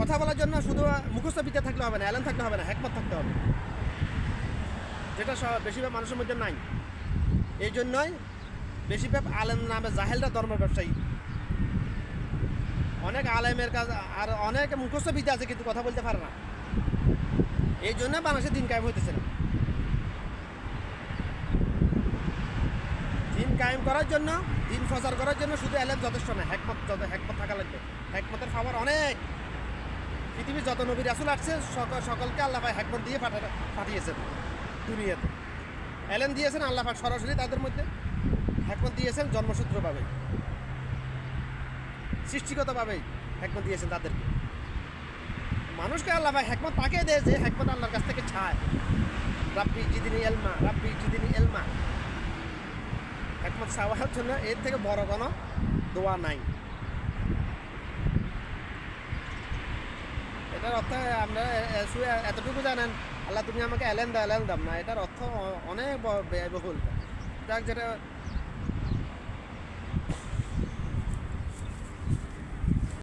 কথা বলার জন্য শুধু মুখস্থ বিদ্যা থাকলে হবে না, অ্যালেন থাকলে হবে না হ্যাকমত থাকতে হবে। যেটা বেশিরভাগ মানুষের মধ্যে নাই। এই জন্যই বেশিরভাগ আলেম নামে জাহেলরা ধর্ম ব্যবসায়ী। অনেক আলেমের কাজ আর অনেক মুখস্থ বিদ্যা আছে কিন্তু কথা বলতে পারে না। এই জন্য বাংলাদেশে দিন কায়েম হইতেছে না। দিন কায়েম করার জন্য, দিন প্রচার করার জন্য শুধু এলেম যথেষ্ট না হ্যাকমত যত হ্যাকমত থাকা লাগবে হ্যাকমতের পাওয়ার অনেক পৃথিবীর যত নবীর আসল আসছে, সকল সকলকে আল্লাহ হ্যাকমত দিয়ে পাঠা পাঠিয়েছেন দুনিয়াতে। এলেন দিয়েছেন আল্লাহ সরাসরি তাদের মধ্যে হ্যাকমত দিয়েছেন জন্মসূত্রভাবে সৃষ্টিগতভাবেই হ্যাকমত দিয়েছেন তাদেরকে। মানুষকে আল্লাহ ভাই হ্যাকমত তাকে দেয় যে হ্যাকমত আল্লাহর কাছ থেকে ছায়। রাব্বি জিদিনী এলমা রাব্বি জিদিনী এলমা হ্যাকমত চাওয়ার জন্য এর থেকে বড় কোনো দোয়া নাই। এটার অর্থ আপনারা এতটুকু জানেন, আল্লাহ তুমি আমাকে এলেন দাও এলেন দাম না, এটার অর্থ অনেক ব্যয়বহুল। যাক, যেটা